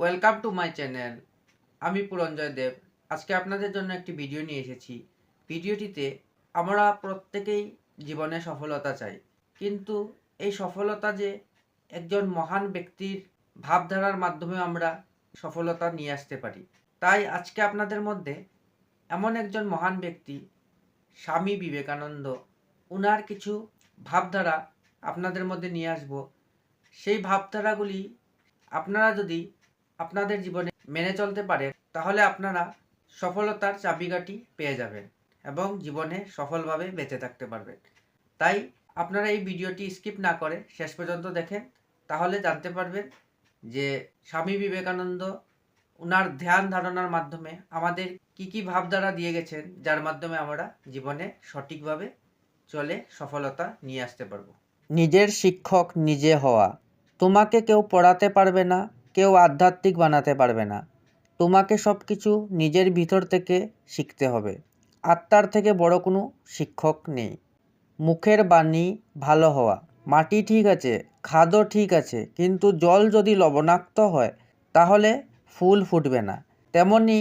Welcome to my channel আমি পুরঞ্জয় দেব। আজকে আপনাদের জন্য একটি ভিডিও নিয়ে এসেছি। ভিডিওটিতে আমরা প্রত্যেকেই জীবনে সফলতা চাই। কিন্তু এই সফলতা যে একজন মহান ব্যক্তির ভাবধারার মাধ্যমে আমরা সফলতা নিয়ে আসতে পারি, তাই আজকে আপনাদের মধ্যে এমন একজন মহান ব্যক্তি, স্বামী বিবেকানন্দ, উনার কিছু ভাবধারা আপনাদের মধ্যে নিয়ে আসব। সেই ভাবধারাগুলি আপনারা যদি আপনাদের জীবনে মেনে চলতে পারেন তাহলে আপনারা সফলতার চাবিকাঠি পেয়ে যাবেন এবং জীবনে সফলভাবে বেঁচে থাকতে পারবেন। তাই আপনারা এই ভিডিওটি স্কিপ না করে শেষ পর্যন্ত দেখেন, তাহলে জানতে পারবেন যে স্বামী বিবেকানন্দ ওনার ধ্যান ধারণার মাধ্যমে আমাদের কি কি ভাবধারা দিয়ে গেছেন, যার মাধ্যমে আমরা জীবনে সঠিকভাবে চলে সফলতা নিয়ে আসতে পারব। নিজের শিক্ষক নিজে হওয়া, তোমাকে কেউ পড়াতে পারবে না কেউ আধ্যাত্মিক বানাতে পারবে না। তোমাকে সব কিছু নিজের ভিতর থেকে শিখতে হবে। আত্মার থেকে বড় কোনো শিক্ষক নেই। মুখের বাণী ভালো হওয়া। মাটি ঠিক আছে, খাদও ঠিক আছে, কিন্তু জল যদি লবণাক্ত হয়, তাহলে ফুল ফুটবে না। তেমনি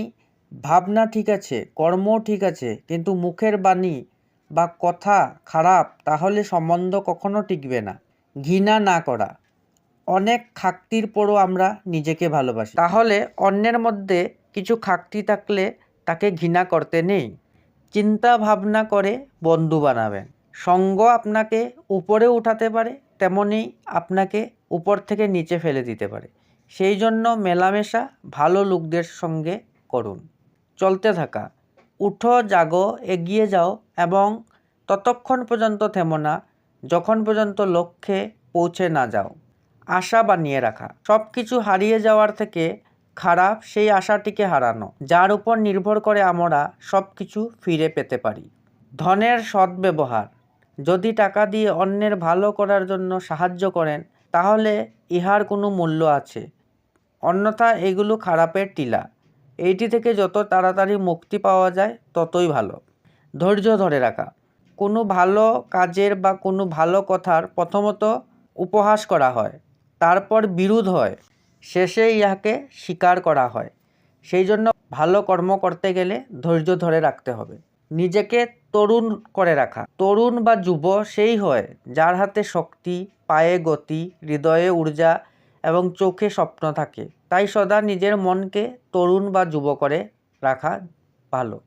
ভাবনা ঠিক আছে, কর্মও ঠিক আছে, কিন্তু মুখের বাণী বা কথা খারাপ, তাহলে সম্বন্ধ কখনো টিকবে না। ঘৃণা না করা। অনেক খাকতির পরও আমরা নিজেকে ভালোবাসি। তাহলে অন্যের মধ্যে কিছু খাকতি থাকলে তাকে ঘৃণা করতে নেই। চিন্তা ভাবনা করে বন্ধু বানাবেন। সঙ্গ আপনাকে উপরে উঠাতে পারে, তেমনি আপনাকে উপর থেকে নিচে ফেলে দিতে পারে। সেই জন্য মেলামেশা ভালো লোকদের সঙ্গে করুন। চলতে থাকা, উঠো, জাগো, এগিয়ে যাও এবং ততক্ষণ পর্যন্ত থেমো না। যখন পর্যন্ত লক্ষ্যে পৌঁছে না যাও। আশা বানিয়ে রাখা। সব কিছু হারিয়ে যাওয়ার থেকে খারাপ সেই আশাটিকে হারানো, যার উপর নির্ভর করে আমরা সব কিছু ফিরে পেতে পারি। ধনের সদ্ব্যবহার, যদি টাকা দিয়ে অন্যের ভালো করার জন্য সাহায্য করেন, তাহলে ইহার কোনো মূল্য আছে। অন্যথা এগুলো খারাপের টিলা। এইটি থেকে যত তাড়াতাড়ি মুক্তি পাওয়া যায়, ততই ভালো। ধৈর্য ধরে রাখা। কোনো ভালো কাজের বা কোনো ভালো কথার প্রথমত উপহাস করা হয়। তারপর বিরোধ হয় শেষে ইহাকে স্বীকার করা হয়। সেই জন্য ভালো কর্ম করতে গেলে ধৈর্য ধরে রাখতে হবে। নিজেকে তরুণ করে রাখা। তরুণ বা যুব সেই হয়, যার হাতে শক্তি, পায়ে গতি, হৃদয়ে ঊর্জা এবং চোখে স্বপ্ন থাকে। তাই সদা নিজের মনকে তরুণ বা যুব করে রাখা ভালো।